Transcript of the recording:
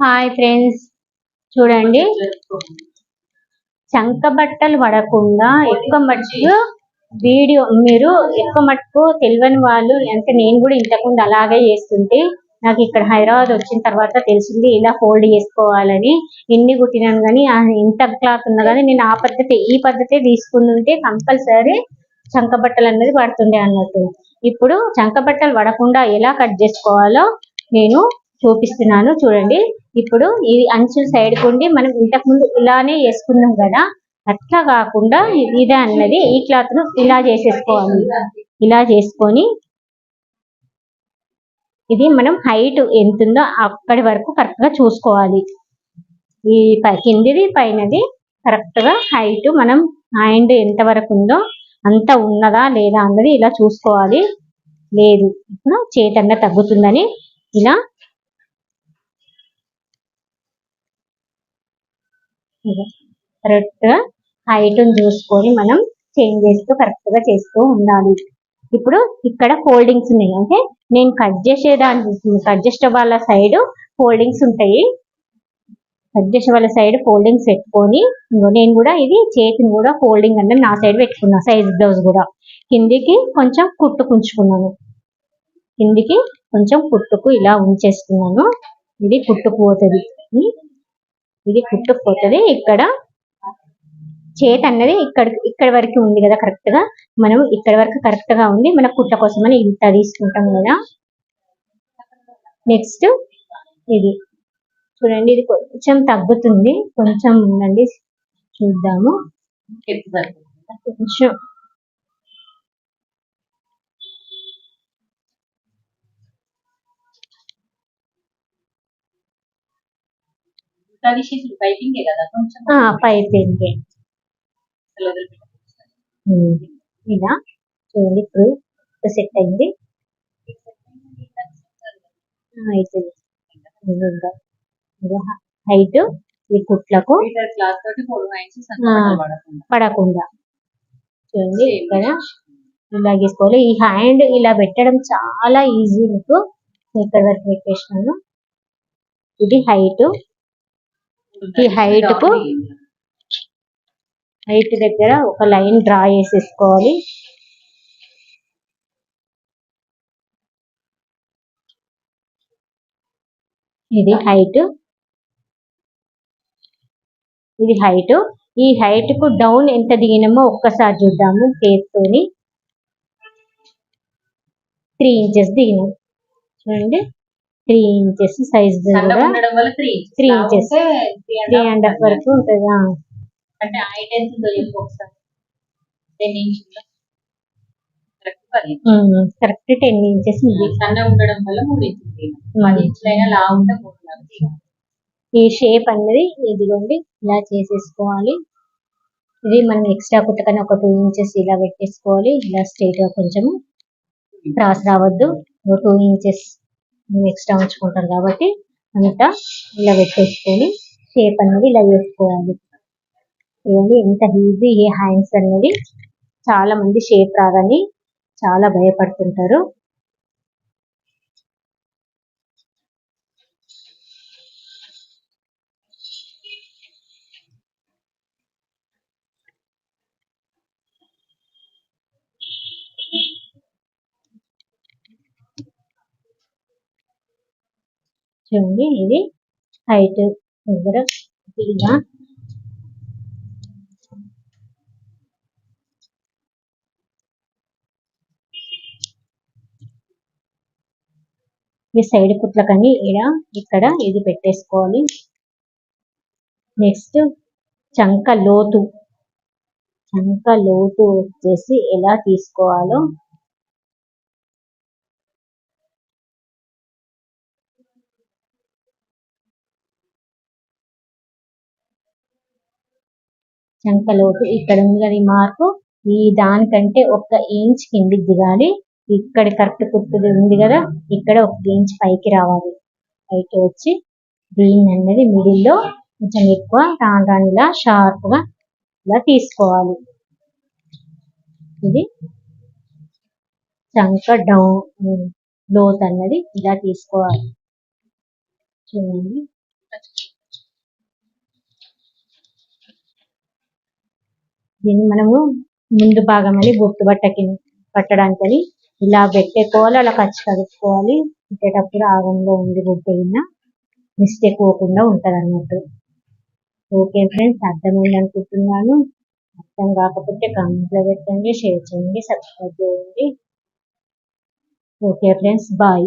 Hi friends చూడండి. చంక బట్టలు పడకుండా ఎక్కువ మట్టుకు వీడియో మీరు ఎక్కువ మట్టుకు తెలియని వాళ్ళు అంటే నేను కూడా ఇంతకుముందు అలాగే చేస్తుంటే నాకు ఇక్కడ హైదరాబాద్ వచ్చిన తర్వాత తెలిసింది ఇలా ఫోల్డ్ చేసుకోవాలని ఎన్ని కుట్టినాను కానీ ఆ క్లాత్ ఉన్నా కానీ నేను ఆ పద్ధతి ఈ పద్ధతి తీసుకుంటుంటే కంపల్సరీ చంక బట్టలు అనేది పడుతుండే అన్నట్టు. ఇప్పుడు చంక బట్టలు పడకుండా ఎలా కట్ చేసుకోవాలో నేను చూపిస్తున్నాను. చూడండి. ఇప్పుడు ఈ అంచుల సైడ్ కుండి మనం ఇంతకు ముందు ఇలానే వేసుకున్నాం కదా అట్లా కాకుండా ఇదే అన్నది ఈ క్లాత్ను ఇలా చేసేసుకోవాలి. ఇలా చేసుకొని ఇది మనం హైట్ ఎంత ఉందో అక్కడి వరకు కరెక్ట్గా చూసుకోవాలి. ఈ కిందిది పైనది కరెక్ట్గా హైట్ మనం హ్యాండ్ ఎంత వరకు ఉందో అంత ఉన్నదా లేదా అన్నది ఇలా చూసుకోవాలి. లేదు ఇప్పుడు చేతన్న తగ్గుతుందని ఇలా కరెక్ట్గా హైట్ చూసుకొని మనం చేంజ్ చేస్తూ కరెక్ట్గా చేస్తూ ఉండాలి. ఇప్పుడు ఇక్కడ ఫోల్డింగ్స్ ఉన్నాయి. అంటే నేను కట్ చేసేదాన్ని కట్ చేసే వాళ్ళ సైడ్ ఫోల్డింగ్స్ ఉంటాయి. కట్ చేసే వాళ్ళ సైడ్ ఫోల్డింగ్స్ పెట్టుకొని నేను కూడా ఇది చేతిని కూడా ఫోల్డింగ్ అంటే నా సైడ్ పెట్టుకున్నా సైజ్ బ్లౌజ్ కూడా. కిందికి కొంచెం కుట్టుకు ఉంచుకున్నాను కిందికి కొంచెం కుట్టుకు ఇలా ఉంచేస్తున్నాను. ఇది కుట్టుకుపోతుంది ఇది కుట్టుకు పోతుంది ఇక్కడ చేతి అన్నది ఇక్కడ ఇక్కడ వరకు ఉంది కదా కరెక్ట్గా? మనం ఇక్కడ వరకు కరెక్ట్గా ఉంది. మన కుట్ట కోసమని ఇంత తీసుకుంటాం కదా. నెక్స్ట్ ఇది. చూడండి ఇది కొంచెం తగ్గుతుంది. కొంచెం ఉందండి. చూద్దాము. కొంచెం పైపింగ్ ఇలా చూడండి ఇప్పుడు సెట్ అయింది. హైట్ ఈ కుట్లకు పడకుండా. చూడండి ఇక్కడ ఇలా గీసుకోవాలి ఈ హ్యాండ్ ఇలా పెట్టడం చాలా ఈజీ మీకు. ఇక్కడ వరకు పెట్టేసినాను. ఇది హైట్ ఈ height కు హైట్ దగ్గర ఒక లైన్ డ్రా చేసేసుకోవాలి. ఇది హైట్ ఇది హైట్ ఈ హైట్కు డౌన్ ఎంత దిగినామో ఒక్కసారి చూద్దాము. తోని త్రీ ఇంచెస్ దిగినాం. చూడండి. Three inches size three inches. Three and half వరకు ఉంటుంది. అంటే హైట్ ఎంత ఉందో కరెక్ట్ టెన్ ఇంచెస్ ఉండడం వల్ల మూడు ఇంచులైనా లా ఉంటే. ఈ షేప్ అనేది ఇదిగోండి ఇలా చేసేసుకోవాలి. ఇది మనం ఎక్స్ట్రా కుట్టకని ఒక టూ ఇంచెస్ ఇలా పెట్టేసుకోవాలి. ఇలా స్ట్రైట్గా కొంచెము క్రాస్ రావద్దు. టూ ఇంచెస్ ఎక్స్ట్రా ఉంచుకుంటాం కాబట్టి అంతా ఇలా పెట్టేసుకొని షేప్ అనేది ఇలా చేసుకోవాలి. ఇవన్నీ ఎంత ఈజీ ఏ హ్యాండ్స్ అనేది చాలా మంది షేప్ రాదని చాలా భయపడుతుంటారు. చూడండి. ఇది హైట్ దగ్గర ఇలా ఈ సైడ్ కుట్లకని ఇలా ఇక్కడ ఇది పెట్టేసుకోవాలి. నెక్స్ట్ చంక లోతు. చంక లోతు వచ్చేసి ఎలా తీసుకోవాలో చంకలోపు ఇక్కడ ఉంది కదా ఈ మార్కు ఈ దానికంటే ఒక ఇంచ్ కిందికి దిగాలి. ఇక్కడ కరెక్ట్ కుట్టుది ఉంది కదా? ఇక్కడ ఒక ఇంచ్ పైకి రావాలి. పైకి వచ్చి దీన్ని అన్నది మిడిల్లో కొంచెం ఎక్కువ రాను రానిలా ఇలా షార్ప్గా ఇలా తీసుకోవాలి. ఇది చంక డౌన్ లోత్ అన్నది ఇలా తీసుకోవాలి. చూడండి. దీన్ని మనము ముందు భాగం అని గుర్తుపట్టకి పట్టడానికని ఇలా పెట్టేకోవాలి అలా ఖర్చు కలుపుకోవాలి పెట్టేటప్పుడు ఆగంలో ఉంది పెట్టిన మిస్టేక్ పోకుండా ఉంటుంది అన్నట్టు ఓకే ఫ్రెండ్స్ అర్థమైంది అనుకుంటున్నాను. అర్థం కాకపోతే కామెంట్లో పెట్టండి షేర్ చేయండి సబ్స్క్రైబ్ చేయండి. Okay friends bye